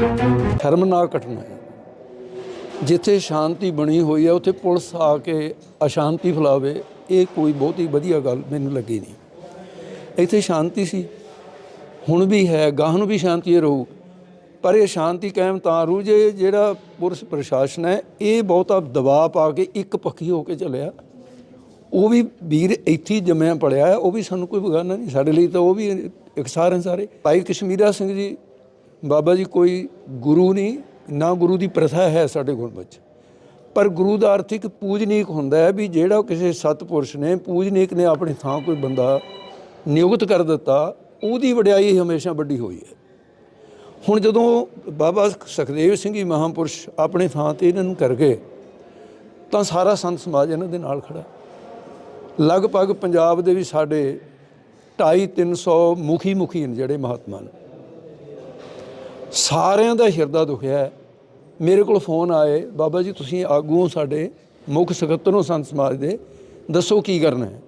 ਸ਼ਰਮਨਾਕ ਘਟਨਾ ਹੈ। ਜਿੱਥੇ ਸ਼ਾਂਤੀ ਬਣੀ ਹੋਈ ਹੈ, ਉੱਥੇ ਪੁਲਿਸ ਆ ਕੇ ਅਸ਼ਾਂਤੀ ਫੈਲਾਵੇ, ਇਹ ਕੋਈ ਬਹੁਤ ਹੀ ਵਧੀਆ ਗੱਲ ਮੈਨੂੰ ਲੱਗੀ ਨਹੀਂ। ਇੱਥੇ ਸ਼ਾਂਤੀ ਸੀ। ਹੁਣ ਵੀ ਹੈ ਗਾਹ ਨੂੰ ਵੀ ਸ਼ਾਂਤੀ ਰਹੂ। ਪਰ ਇਹ ਸ਼ਾਂਤੀ ਕਾਇਮ ਤਾਂ ਰੂ ਜੇ ਜਿਹੜਾ ਪੁਲਿਸ ਪ੍ਰਸ਼ਾਸਨ ਹੈ, ਇਹ ਬਹੁਤਾ ਦਬਾਅ ਪਾ ਕੇ ਇੱਕ ਪੱਖੀ ਹੋ ਕੇ ਚੱਲਿਆ। ਉਹ ਵੀ ਵੀਰ ਇੱਥੇ ਜੰਮਿਆ ਪੜਿਆ ਉਹ ਵੀ ਸਾਨੂੰ ਕੋਈ ਬਗਾਨਾ ਨਹੀਂ। ਸਾਡੇ ਲਈ ਤਾਂ ਉਹ ਵੀ ਇਕਸਾਰ ਹਨ ਸਾਰੇ। ਭਾਈ ਕਸ਼ਮੀਰਾ ਸਿੰਘ ਜੀ ਬਾਬਾ ਜੀ, ਕੋਈ ਗੁਰੂ ਨਹੀਂ, ਨਾ ਗੁਰੂ ਦੀ ਪ੍ਰਥਾ ਹੈ ਸਾਡੇ ਗੁਣ ਵਿੱਚ। ਪਰ ਗੁਰੂ ਦਾ ਅਰਥ ਇੱਕ ਪੂਜਨੀਕ ਹੁੰਦਾ ਹੈ ਵੀ ਜਿਹੜਾ ਕਿਸੇ ਸਤਪੁਰਸ਼ ਨੇ, ਪੂਜਨੀਕ ਨੇ ਆਪਣੀ ਥਾਂ ਕੋਈ ਬੰਦਾ ਨਿਯੁਕਤ ਕਰ ਦਿੱਤਾ, ਉਹਦੀ ਵਡਿਆਈ ਹਮੇਸ਼ਾ ਵੱਡੀ ਹੋਈ ਹੈ। ਹੁਣ ਜਦੋਂ ਬਾਬਾ ਸੁਖਦੇਵ ਸਿੰਘ ਜੀ ਮਹਾਂਪੁਰਸ਼ ਆਪਣੇ ਥਾਂ ਤੇ ਇਹਨਾਂ ਨੂੰ ਕਰ ਗਏ, ਤਾਂ ਸਾਰਾ ਸੰਤ ਸਮਾਜ ਇਹਨਾਂ ਦੇ ਨਾਲ ਖੜਾ ਲਗਭਗ ਪੰਜਾਬ ਦੇ ਵੀ ਸਾਡੇ 2.5 300 ਮੁਖੀ ਮੁਖੀ ਨੇ ਜਿਹੜੇ ਮਹਾਤਮਾ ਨੇ। ਸਾਰਿਆਂ ਦਾ ਹਿਰਦਾ ਦੁਖਿਆ ਮੇਰੇ ਕੋਲ ਫੋਨ ਆਏ, ਬਾਬਾ ਜੀ ਤੁਸੀਂ ਆਗੂ ਹੋ ਸਾਡੇ ਮੁੱਖ ਸਕੱਤਰ ਹੋ ਸੰਤ ਸਮਾਜ ਦੇ, ਦੱਸੋ ਕੀ ਕਰਨਾ ਹੈ?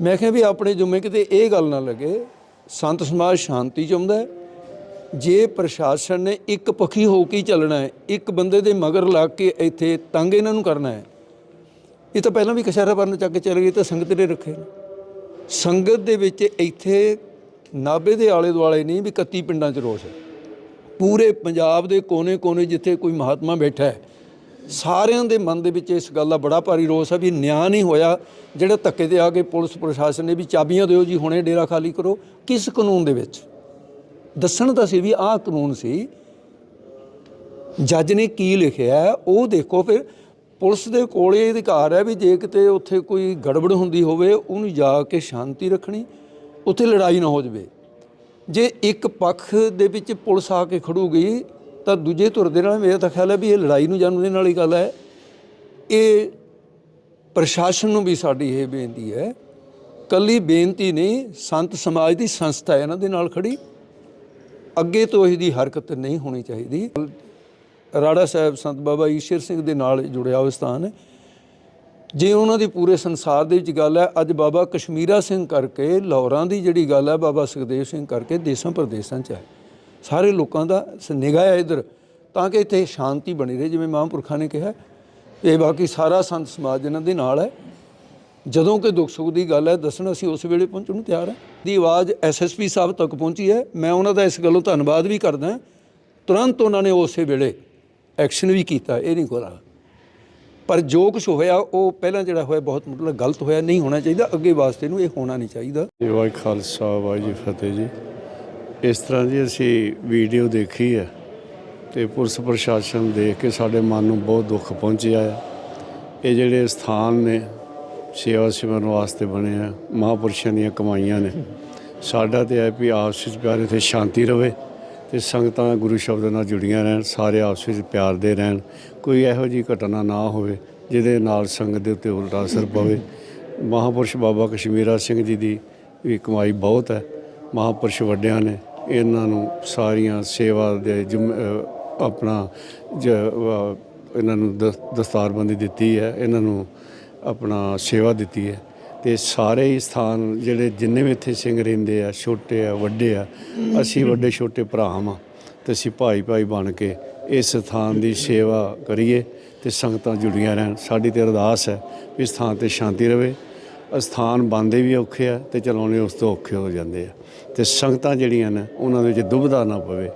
ਮੈਂ ਕਿਹਾ ਵੀ ਆਪਣੇ ਜੁਮੇ ਕਿਤੇ ਇਹ ਗੱਲ ਨਾ ਲੱਗੇ, ਸੰਤ ਸਮਾਜ ਸ਼ਾਂਤੀ ਚਾਹੁੰਦਾ ਹੈ। ਜੇ ਪ੍ਰਸ਼ਾਸਨ ਨੇ ਇੱਕ ਪੱਖੀ ਹੋ ਕੇ ਚੱਲਣਾ ਹੈ, ਇੱਕ ਬੰਦੇ ਦੇ ਮਗਰ ਲੱਗ ਕੇ ਇੱਥੇ ਤੰਗ ਇਹਨਾਂ ਨੂੰ ਕਰਨਾ ਹੈ, ਇਹ ਤਾਂ ਪਹਿਲਾਂ ਵੀ ਕਸ਼ਹਿਰਾ ਬਰਨ ਚੱਕ ਕੇ ਚੱਲ ਗਏ ਤਾਂ ਸੰਗਤ ਨੇ ਰੱਖੇ ਨੇ। ਸੰਗਤ ਦੇ ਵਿੱਚ ਇੱਥੇ ਨਾਬੇ ਦੇ ਆਲੇ ਦੁਆਲੇ ਨਹੀਂ ਵੀ 31 ਪਿੰਡਾਂ 'ਚ ਰੋਸ ਹੈ। ਪੂਰੇ ਪੰਜਾਬ ਦੇ ਕੋਨੇ-ਕੋਨੇ ਜਿੱਥੇ ਕੋਈ ਮਹਾਤਮਾ ਬੈਠਾ ਹੈ, ਸਾਰਿਆਂ ਦੇ ਮਨ ਦੇ ਵਿੱਚ ਇਸ ਗੱਲ ਦਾ ਬੜਾ ਭਾਰੀ ਰੋਸ ਹੈ ਵੀ ਨਿਆਂ ਨਹੀਂ ਹੋਇਆ। ਜਿਹੜੇ ਧੱਕੇ ਤੇ ਆ ਕੇ ਪੁਲਿਸ ਪ੍ਰਸ਼ਾਸਨ ਨੇ ਵੀ ਚਾਬੀਆਂ ਦਿਓ ਜੀ, ਹੁਣੇ ਡੇਰਾ ਖਾਲੀ ਕਰੋ। ਕਿਸ ਕਾਨੂੰਨ ਦੇ ਵਿੱਚ? ਦੱਸਣ ਤਾਂ ਸੀ ਵੀ ਆਹ ਕਾਨੂੰਨ ਸੀ, ਜੱਜ ਨੇ ਕੀ ਲਿਖਿਆ ਉਹ ਦੇਖੋ ਫਿਰ ਪੁਲਿਸ ਦੇ ਕੋਲ ਇਹ ਅਧਿਕਾਰ ਹੈ ਵੀ ਜੇ ਕਿਤੇ ਉੱਥੇ ਕੋਈ ਗੜਬੜ ਹੁੰਦੀ ਹੋਵੇ, ਉਹਨੂੰ ਜਾ ਕੇ ਸ਼ਾਂਤੀ ਰੱਖਣੀ, ਉੱਥੇ ਲੜਾਈ ਨਾ ਹੋ ਜਾਵੇ। ਜੇ ਇੱਕ ਪੱਖ ਦੇ ਵਿੱਚ ਪੁਲਿਸ ਆ ਕੇ ਖੜੂਗੀ, ਤਾਂ ਦੂਜੇ ਧੁਰ ਦੇ ਨਾਲ ਮੇਰਾ ਤਾਂ ਖਿਆਲ ਹੈ ਵੀ ਇਹ ਲੜਾਈ ਨੂੰ ਜਨਮ ਦੇਣ ਵਾਲੀ ਗੱਲ ਹੈ। ਇਹ ਪ੍ਰਸ਼ਾਸਨ ਨੂੰ ਵੀ ਸਾਡੀ ਇਹ ਬੇਨਤੀ ਹੈ। ਕੱਲੀ ਬੇਨਤੀ ਨਹੀਂ, ਸੰਤ ਸਮਾਜ ਦੀ ਸੰਸਥਾ ਇਹਨਾਂ ਦੇ ਨਾਲ ਖੜੀ। ਅੱਗੇ ਤੋਂ ਇਹਦੀ ਹਰਕਤ ਨਹੀਂ ਹੋਣੀ ਚਾਹੀਦੀ। ਰਾੜਾ ਸਾਹਿਬ, ਸੰਤ ਬਾਬਾ ਈਸ਼ਰ ਸਿੰਘ ਦੇ ਨਾਲ ਜੁੜਿਆ ਹੋਇਆ ਸਥਾਨ ਹੈ। ਜੇ ਉਹਨਾਂ ਦੀ ਪੂਰੇ ਸੰਸਾਰ ਦੇ ਵਿੱਚ ਗੱਲ ਹੈ, ਅੱਜ ਬਾਬਾ ਕਸ਼ਮੀਰਾ ਸਿੰਘ ਕਰਕੇ, ਲਾਹੌਰਾਂ ਦੀ ਜਿਹੜੀ ਗੱਲ ਹੈ, ਬਾਬਾ ਸੁਖਦੇਵ ਸਿੰਘ ਕਰਕੇ ਦੇਸ਼ਾਂ ਪ੍ਰਦੇਸ਼ਾਂ 'ਚ ਹੈ। ਸਾਰੇ ਲੋਕਾਂ ਦਾ ਨਿਗਾਹ ਹੈ ਇਧਰ, ਤਾਂ ਕਿ ਇੱਥੇ ਸ਼ਾਂਤੀ ਬਣੀ ਰਹੇ, ਜਿਵੇਂ ਮਹਾਂਪੁਰਖਾਂ ਨੇ ਕਿਹਾ। ਇਹ ਬਾਕੀ ਸਾਰਾ ਸੰਤ ਸਮਾਜ ਇਹਨਾਂ ਦੇ ਨਾਲ ਹੈ। ਜਦੋਂ ਕਿ ਦੁੱਖ ਸੁੱਖ ਦੀ ਗੱਲ ਹੈ, ਦੱਸਣ ਅਸੀਂ ਉਸ ਵੇਲੇ ਪਹੁੰਚਣ ਨੂੰ ਤਿਆਰ ਹਾਂ। ਦੀ ਆਵਾਜ਼ ਐਸਐਸਪੀ ਸਾਹਿਬ ਤੱਕ ਪਹੁੰਚੀ ਹੈ। ਮੈਂ ਉਹਨਾਂ ਦਾ ਇਸ ਗੱਲੋਂ ਧੰਨਵਾਦ ਵੀ ਕਰਦਾ ਤੁਰੰਤ ਉਹਨਾਂ ਨੇ ਉਸੇ ਵੇਲੇ ਐਕਸ਼ਨ ਵੀ ਕੀਤਾ, ਇਹ ਨਹੀਂ ਕੋਰਾ ਪਰ ਜੋ ਕੁਝ ਹੋਇਆ, ਉਹ ਪਹਿਲਾਂ ਜਿਹੜਾ ਹੋਇਆ ਬਹੁਤ ਮਤਲਬ ਗਲਤ ਹੋਇਆ, ਨਹੀਂ ਹੋਣਾ ਚਾਹੀਦਾ। ਅੱਗੇ ਵਾਸਤੇ ਨੂੰ ਇਹ ਹੋਣਾ ਨਹੀਂ ਚਾਹੀਦਾ। ਜੀ ਵਾਹਿ ਖਾਲਸਾ ਵਾਹਿ ਜੀ ਫਤਿਹ ਜੀ। ਇਸ ਤਰ੍ਹਾਂ ਦੀ ਅਸੀਂ ਵੀਡੀਓ ਦੇਖੀ ਹੈ ਤੇ ਪੁਲਿਸ ਪ੍ਰਸ਼ਾਸਨ ਦੇਖ ਕੇ ਸਾਡੇ ਮਨ ਨੂੰ ਬਹੁਤ ਦੁੱਖ ਪਹੁੰਚਿਆ ਹੈ। ਇਹ ਜਿਹੜੇ ਸਥਾਨ ਨੇ, ਸੇਵਾ ਸਿਮਰਨ ਵਾਸਤੇ ਬਣੇ ਆ, ਮਹਾਂਪੁਰਸ਼ਾਂ ਦੀਆਂ ਕਮਾਈਆਂ ਨੇ, ਸਾਡਾ ਤੇ ਹੈ ਵੀ ਆਪਸ ਵਿੱਚ ਪਿਆਰ, ਇੱਥੇ ਸ਼ਾਂਤੀ ਰਵੇ। ਤੇ ਸੰਗਤਾਂ ਗੁਰੂ ਸ਼ਬਦ ਨਾਲ ਜੁੜੀਆਂ ਰਹਿਣ, ਸਾਰੇ ਆਪਸ ਵਿੱਚ ਪਿਆਰ ਦੇ ਰਹਿਣ। ਕੋਈ ਇਹੋ ਜਿਹੀ ਘਟਨਾ ਨਾ ਹੋਵੇ, ਜਿਹਦੇ ਨਾਲ ਸੰਗਤ ਦੇ ਉੱਤੇ ਉਲਟਾ ਅਸਰ ਪਵੇ। ਮਹਾਂਪੁਰਸ਼ ਬਾਬਾ ਕਸ਼ਮੀਰਾ ਸਿੰਘ ਜੀ ਦੀ ਵੀ ਕਮਾਈ ਬਹੁਤ ਹੈ। ਮਹਾਂਪੁਰਸ਼ ਵੱਡਿਆਂ ਨੇ ਇਹਨਾਂ ਨੂੰ ਸਾਰੀਆਂ ਸੇਵਾ ਦੇ ਜ਼ਿੰਮ- ਆਪਣਾ ਜ- ਇਹਨਾਂ ਨੂੰ ਦਸ- ਦਸਤਾਰਬੰਦੀ ਦਿੱਤੀ ਹੈ। ਇਹਨਾਂ ਨੂੰ ਆਪਣਾ ਸੇਵਾ ਦਿੱਤੀ ਹੈ। ਤੇ ਸਾਰੇ ਹੀ ਸਥਾਨ ਜਿਹੜੇ ਜਿੰਨੇ ਵੀ ਇੱਥੇ ਸਿੰਘ ਰਹਿੰਦੇ ਆ, ਛੋਟੇ ਆ, ਵੱਡੇ ਆ, ਅਸੀਂ ਵੱਡੇ ਛੋਟੇ ਭਰਾ ਹਾਂ ਤੇ ਅਸੀਂ ਭਾਈ ਭਾਈ ਬਣ ਕੇ ਇਸ ਸਥਾਨ ਦੀ ਸੇਵਾ ਕਰੀਏ ਤੇ ਸੰਗਤਾਂ ਜੁੜੀਆਂ ਰਹਿਣ। ਸਾਡੀ ਤੇ ਅਰਦਾਸ ਹੈ ਵੀ ਸਥਾਨ ਤੇ ਸ਼ਾਂਤੀ ਰਵੇ। ਅਸਥਾਨ ਬੰਦੇ ਵੀ ਔਖੇ ਆ ਤੇ ਚਲਾਉਣੇ ਉਸ ਤੋਂ ਔਖੇ ਹੋ ਜਾਂਦੇ ਆ। ਤੇ ਸੰਗਤਾਂ ਜਿਹੜੀਆਂ ਨੇ, ਉਹਨਾਂ ਦੇ ਵਿੱਚ ਦੁਬਦਾ ਨਾ ਪਵੇ।